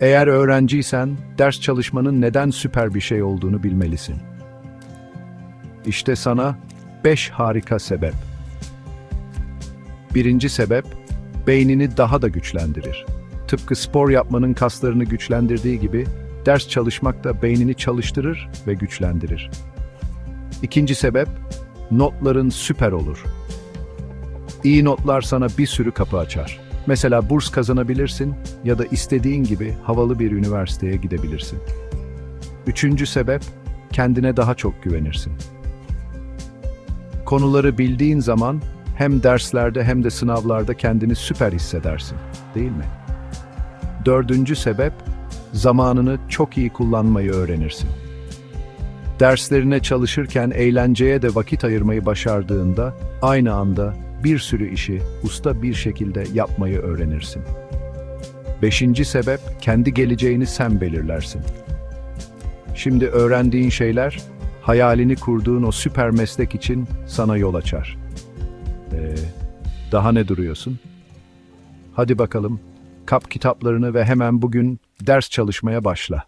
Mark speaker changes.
Speaker 1: Eğer öğrenciysen, ders çalışmanın neden süper bir şey olduğunu bilmelisin. İşte sana 5 harika sebep. Birinci sebep, beynini daha da güçlendirir. Tıpkı spor yapmanın kaslarını güçlendirdiği gibi, ders çalışmak da beynini çalıştırır ve güçlendirir. İkinci sebep, notların süper olur. İyi notlar sana bir sürü kapı açar. Mesela burs kazanabilirsin ya da istediğin gibi havalı bir üniversiteye gidebilirsin. Üçüncü sebep, kendine daha çok güvenirsin. Konuları bildiğin zaman hem derslerde hem de sınavlarda kendini süper hissedersin, değil mi? Dördüncü sebep, zamanını çok iyi kullanmayı öğrenirsin. Derslerine çalışırken eğlenceye de vakit ayırmayı başardığında aynı anda bir sürü işi usta bir şekilde yapmayı öğrenirsin. Beşinci sebep, kendi geleceğini sen belirlersin. Şimdi öğrendiğin şeyler, hayalini kurduğun o süper meslek için sana yol açar. Ee, daha ne duruyorsun? Hadi bakalım, kap kitaplarını ve hemen bugün ders çalışmaya başla.